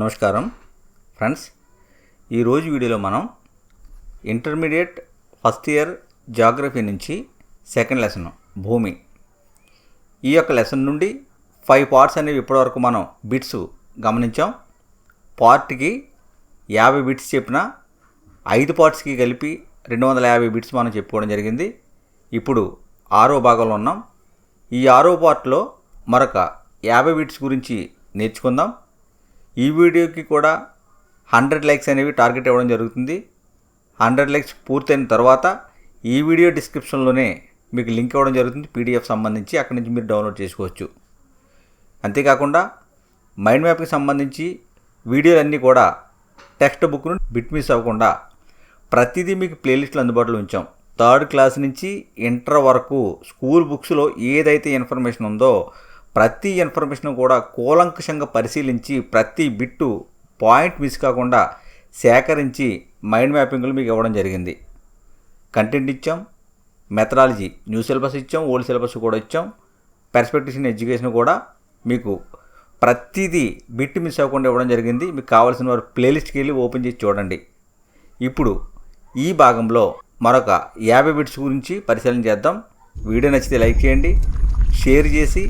నమస్కారం. ఫ్రెండ్స్ ఈరోజు వీడియోలో మనం ఇంటర్మీడియట్ ఫస్ట్ ఇయర్ జాగ్రఫీ నుంచి సెకండ్ లెసన్ భూమి. ఈ యొక్క లెసన్ నుండి ఫైవ్ పార్ట్స్ అనేవి ఇప్పటివరకు మనం బిట్స్ గమనించాం. పార్ట్కి యాభై బిట్స్ చెప్పిన ఐదు పార్ట్స్కి కలిపి రెండు వందల యాభై బిట్స్ మనం చెప్పుకోవడం జరిగింది. ఇప్పుడు ఆరో భాగంలో ఉన్నాం. ఈ ఆరో పార్ట్లో మరొక యాభై బిట్స్ గురించి నేర్చుకుందాం. ఈ వీడియోకి కూడా హండ్రెడ్ లైక్స్ అనేవి టార్గెట్ ఇవ్వడం జరుగుతుంది. హండ్రెడ్ లైక్స్ పూర్తయిన తర్వాత ఈ వీడియో డిస్క్రిప్షన్లోనే మీకు లింక్ ఇవ్వడం జరుగుతుంది. పీడిఎఫ్ సంబంధించి అక్కడి నుంచి మీరు డౌన్లోడ్ చేసుకోవచ్చు. అంతేకాకుండా మైండ్ మ్యాప్కి సంబంధించి వీడియోలన్నీ కూడా టెక్స్ట్ బుక్ను బిట్ మిస్ అవ్వకుండా ప్రతిదీ మీకు ప్లేలిస్ట్లో అందుబాటులో ఉంచాం. థర్డ్ క్లాస్ నుంచి ఇంటర్ వరకు స్కూల్ బుక్స్లో ఏదైతే ఇన్ఫర్మేషన్ ఉందో ప్రతి ఇన్ఫర్మేషన్ కూడా కూలంకషంగా పరిశీలించి ప్రతి బిట్టు పాయింట్ మిస్ కాకుండా సేకరించి మైండ్ మ్యాపింగ్లు మీకు ఇవ్వడం జరిగింది. కంటెంట్ ఇచ్చాం మెథడాలజీ న్యూ సిలబస్ ఇచ్చాం ఓల్డ్ సిలబస్ కూడా ఇచ్చాం పెర్స్పెక్టివ్స్ ఇన్ ఎడ్యుకేషన్ కూడా మీకు ప్రతిదీ బిట్ మిస్ అవ్వకుండా ఇవ్వడం జరిగింది. మీకు కావాల్సిన వారు ప్లేలిస్ట్కి వెళ్ళి ఓపెన్ చేసి చూడండి. ఇప్పుడు ఈ భాగంలో మరొక యాభై బిట్స్ గురించి పరిశీలన చేద్దాం. వీడియో నచ్చితే లైక్ చేయండి షేర్ చేసి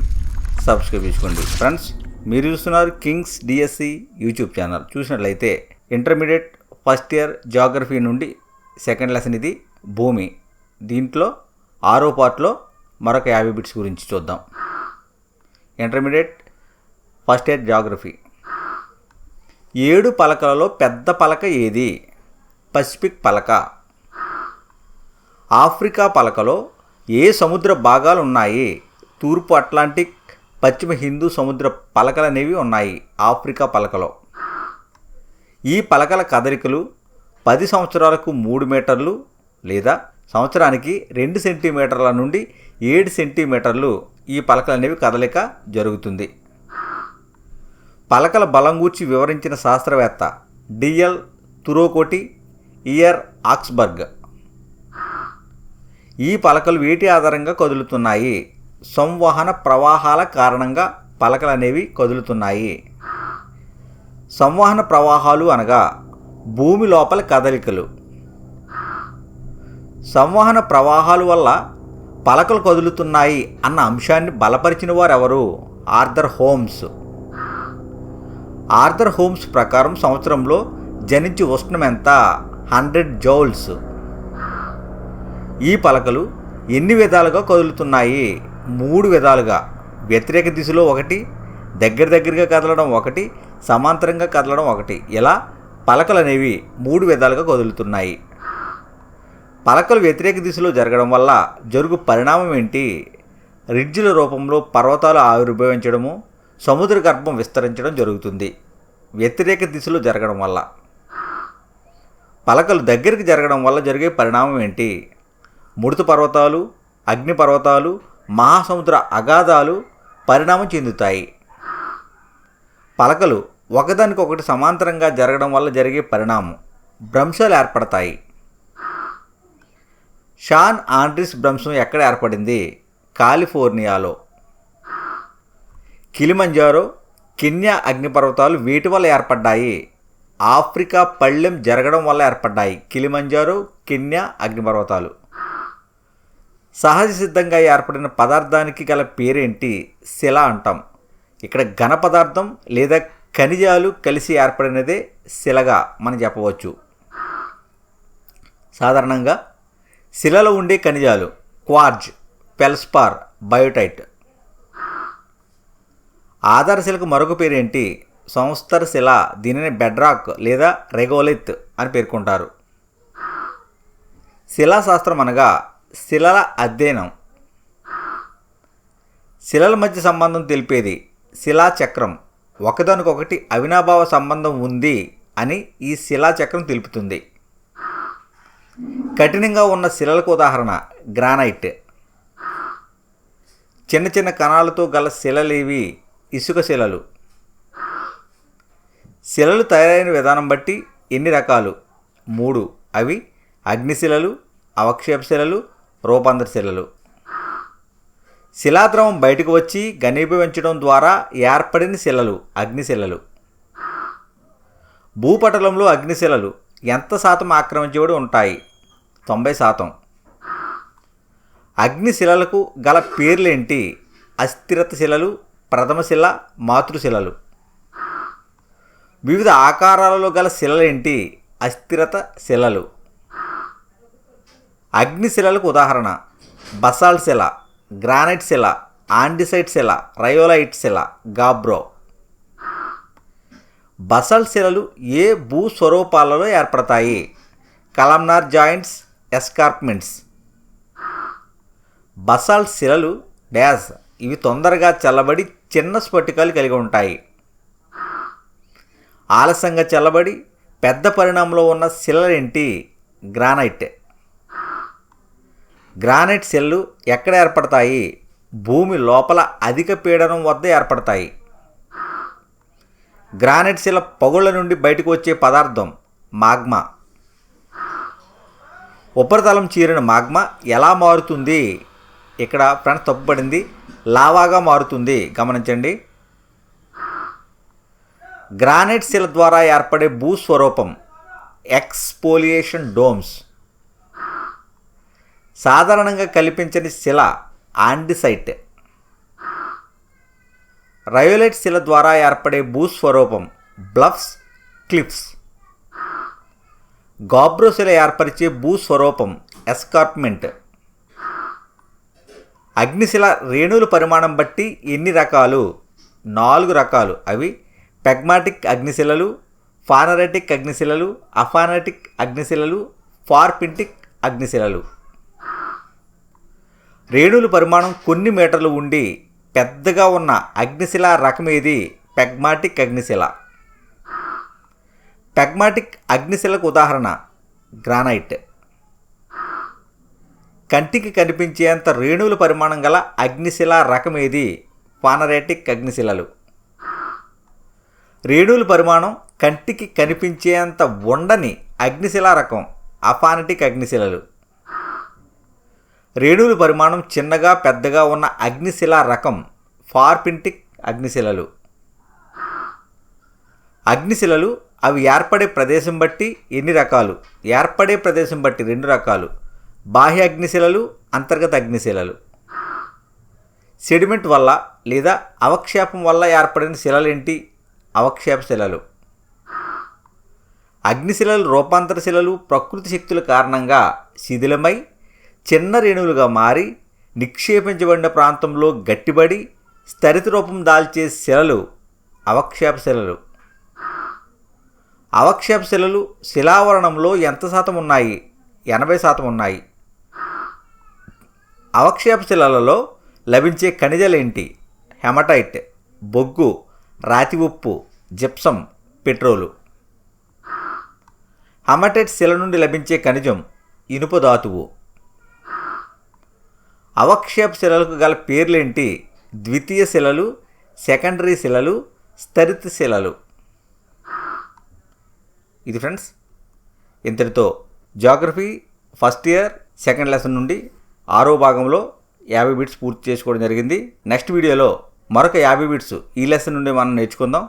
సబ్స్క్రైబ్ చేసుకోండి. ఫ్రెండ్స్ మీరు చూస్తున్నారు కింగ్స్ డిఎస్సి యూట్యూబ్ ఛానల్. చూసినట్లయితే ఇంటర్మీడియట్ ఫస్ట్ ఇయర్ జాగ్రఫీ నుండి సెకండ్ లెసన్ ఇది భూమి. దీంట్లో ఆరో పార్ట్లో మరొక యాభై బిట్స్ గురించి చూద్దాం. Intermediate first year geography. ఏడు పలకలలో పెద్ద పలక ఏది? పసిఫిక్ పలక. ఆఫ్రికా పలకలో ఏ సముద్ర భాగాలు ఉన్నాయి తూర్పు అట్లాంటిక్ పశ్చిమ హిందూ సముద్ర పలకలు అనేవి ఉన్నాయి. ఆఫ్రికా పలకలో. ఈ పలకల కదలికలు పది సంవత్సరాలకు మూడు మీటర్లు లేదా సంవత్సరానికి రెండు సెంటీమీటర్ల నుండి ఏడు సెంటీమీటర్లు ఈ పలకలు అనేవి కదలిక జరుగుతుంది. పలకల బలం గూర్చి వివరించిన శాస్త్రవేత్త డిఎల్ తురోకోటి ఇయర్ ఆక్స్బర్గ్. ఈ పలకలు వేటి ఆధారంగా కదులుతున్నాయి? సంవహన ప్రవాహాల కారణంగా పలకలు అనేవి కదులుతున్నాయి. సంవహన ప్రవాహాలు అనగా భూమి లోపల కదలికలు. సంవహన ప్రవాహాలు వల్ల పలకలు కదులుతున్నాయి అన్న అంశాన్ని బలపరిచిన వారు ఎవరు ఆర్థర్ హోమ్స్. ఆర్థర్ హోమ్స్ ప్రకారం సంవత్సరంలో జనించి ఉష్ణం ఎంత? Hundred joules. ఈ పలకలు ఎన్ని విధాలుగా కదులుతున్నాయి? మూడు విధాలుగా. వ్యతిరేక దిశలో ఒకటి దగ్గర దగ్గరగా కదలడం ఒకటి సమాంతరంగా కదలడం ఒకటి. ఇలా పలకలు అనేవి మూడు విధాలుగా కదులుతున్నాయి. పలకలు వ్యతిరేక దిశలో జరగడం వల్ల జరుగు పరిణామం ఏంటి? రిడ్జుల రూపంలో పర్వతాలు ఆవిర్భవించడము సముద్ర గర్భం విస్తరించడం జరుగుతుంది. వ్యతిరేక దిశలో జరగడం వల్ల. పలకలు దగ్గరికి జరగడం వల్ల జరిగే పరిణామం ఏంటి? ముడత పర్వతాలు అగ్ని పర్వతాలు మహాసముద్ర అగాధాలు పరిణామం చెందుతాయి. పలకలు ఒకదానికొకటి సమాంతరంగా జరగడం వల్ల జరిగే పరిణామం భ్రంశాలు ఏర్పడతాయి. షాన్ ఆండ్రిస్ భ్రంశం ఎక్కడ ఏర్పడింది? కాలిఫోర్నియాలో. కిలిమంజారో కెన్యా అగ్నిపర్వతాలు వీటి వల్ల ఏర్పడ్డాయి. ఆఫ్రికా పళ్ళెం జరగడం వల్ల ఏర్పడ్డాయి. కిలిమంజారో కెన్యా అగ్నిపర్వతాలు. సహజ సిద్ధంగా ఏర్పడిన పదార్థానికి గల పేరేంటి? శిల అంటాం. ఇక్కడ ఘన పదార్థం లేదా ఖనిజాలు కలిసి ఏర్పడినదే శిలగా మనం చెప్పవచ్చు. సాధారణంగా శిలలో ఉండే ఖనిజాలు క్వార్జ్ పెల్స్పార్ బయోటైట్. ఆధారశిలకు మరొక పేరేంటి? సంస్థర శిల దీనిని బెడ్రాక్ లేదా రెగోలిత్ అని పేర్కొంటారు. శిలాశాస్త్రం అనగా శిలల అధ్యయనం. శిలల మధ్య సంబంధం తెలిపేది శిలాచక్రం ఒకదానికొకటి అవినాభావ సంబంధం ఉంది అని ఈ శిలాచక్రం తెలుపుతుంది. కఠినంగా ఉన్న శిలలకు ఉదాహరణ గ్రానైట్. చిన్న చిన్న కణాలతో గల శిలలేవి ఇసుక శిలలు. శిలలు తయారైన విధానం బట్టి ఎన్ని రకాలు? మూడు. అవి అగ్నిశిలలు అవక్షేప శిలలు రూపాంతర శిలలు శిలాద్రవం బయటకు వచ్చి ఘనీభవించడం ద్వారా ఏర్పడిన శిలలు అగ్నిశిలలు. భూపటలంలో అగ్నిశిలలు ఎంత శాతం ఆక్రమించబడి ఉంటాయి? తొంభై శాతం. అగ్నిశిలలకు గల పేర్లేంటి? అస్థిరత శిలలు ప్రథమశిల మాతృశిలలు వివిధ ఆకారాలలో గల శిలలేంటి? అస్థిరత శిలలు. అగ్నిశిలలకు ఉదాహరణ. బసాల్ట్ శిల గ్రానైట్ శిల ఆండిసైట్ శిల రయోలైట్ శిల గాబ్రో. బసల్ట్ శిలలు ఏ భూస్వరూపాలలో ఏర్పడతాయి? కలమ్నార్ జాయింట్స్ ఎస్కార్ప్మెంట్స్. బసాల్ట్ శిలలు డ్యాస్ ఇవి తొందరగా చల్లబడి చిన్న స్ఫటికాలు కలిగి ఉంటాయి. ఆలస్యంగా చల్లబడి పెద్ద పరిణామంలో ఉన్న శిలలేంటి? గ్రానైట్. గ్రానైట్ సెల్లు ఎక్కడ ఏర్పడతాయి? భూమి లోపల అధిక పీడనం వద్ద ఏర్పడతాయి. గ్రానైట్ శిల పగుళ్ళ నుండి బయటకు వచ్చే పదార్థం మాగ్మా. ఉపరితలం చీరిన మాగ్మా ఎలా మారుతుంది? ఇక్కడ ఫ్రెండ్స్ తప్పుపడింది. లావాగా మారుతుంది. గమనించండి. గ్రానైట్ శిల ద్వారా ఏర్పడే భూస్వరూపం. ఎక్స్పోలియేషన్ డోమ్స్. సాధారణంగా కల్పించని శిల ఆండిసైట్. రయోలైట్ శిల ద్వారా ఏర్పడే భూస్వరూపం బ్లఫ్స్ క్లిఫ్స్ గాబ్రో శిల ఏర్పరిచే భూస్వరూపం ఎస్కార్ప్మెంట్. అగ్నిశిల రేణువుల పరిమాణం బట్టి ఎన్ని రకాలు? నాలుగు రకాలు. అవి పెగ్మాటిక్ అగ్నిశిలలు ఫానరెటిక్ అగ్నిశిలలు అఫానటిక్ అగ్నిశిలలు ఫార్పింటిక్ అగ్నిశిలలు. రేణువుల పరిమాణం కొన్ని మీటర్లు ఉండి పెద్దగా ఉన్న అగ్నిశిల రకం ఏది? పెగ్మాటిక్ అగ్నిశిల. పెగ్మాటిక్ అగ్నిశిలకు ఉదాహరణ గ్రానైట్. కంటికి కనిపించేంత రేణువుల పరిమాణం గల అగ్నిశిల రకం ఏది? ఫానరేటిక్ అగ్నిశిలలు. రేణువుల పరిమాణం కంటికి కనిపించేంత ఉండని అగ్నిశిల రకం అఫానటిక్ అగ్నిశిలలు. రేణువుల పరిమాణం చిన్నగా పెద్దగా ఉన్న అగ్నిశిల రకం ఫార్పింటిక్ అగ్నిశిలలు. అగ్నిశిలలు అవి ఏర్పడే ప్రదేశం బట్టి ఎన్ని రకాలు? ఏర్పడే ప్రదేశం బట్టి రెండు రకాలు. బాహ్య అగ్నిశిలలు అంతర్గత అగ్నిశిలలు. సెడిమెంట్ వల్ల లేదా అవక్షేపం వల్ల ఏర్పడిన శిలలేంటి? అవక్షేప శిలలు. అగ్నిశిలలు రూపాంతర శిలలు ప్రకృతి శక్తుల కారణంగా శిథిలమై చిన్న రేణువులుగా మారి నిక్షేపించబడిన ప్రాంతంలో గట్టిబడి స్థరిత రూపం దాల్చే శిలలు అవక్షేప శిలలు. అవక్షేప శిలలు శిలావరణంలో ఎంత శాతం ఉన్నాయి? ఎనభై శాతం ఉన్నాయి. అవక్షేప శిలలలో లభించే ఖనిజలేంటి హెమటైట్ బొగ్గు రాతి ఉప్పు జిప్సం పెట్రోలు. హెమటైట్ శిల నుండి లభించే ఖనిజం ఇనుప ధాతువు. అవక్షేప శిలలకు గల పేర్లేంటి? ద్వితీయ శిలలు సెకండరీ శిలలు స్థరిత శిలలు. ఇది ఫ్రెండ్స్ ఇంతటితో geography first year second lesson నుండి ఆరో భాగంలో యాభై బిట్స్ పూర్తి చేసుకోవడం జరిగింది. నెక్స్ట్ వీడియోలో మరొక యాభై బిట్స్ ఈ లెసన్ నుండి మనం నేర్చుకుందాం.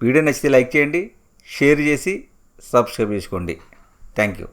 వీడియో నచ్చితే లైక్ చేయండి షేర్ చేసి సబ్స్క్రైబ్ చేసుకోండి. Thank you.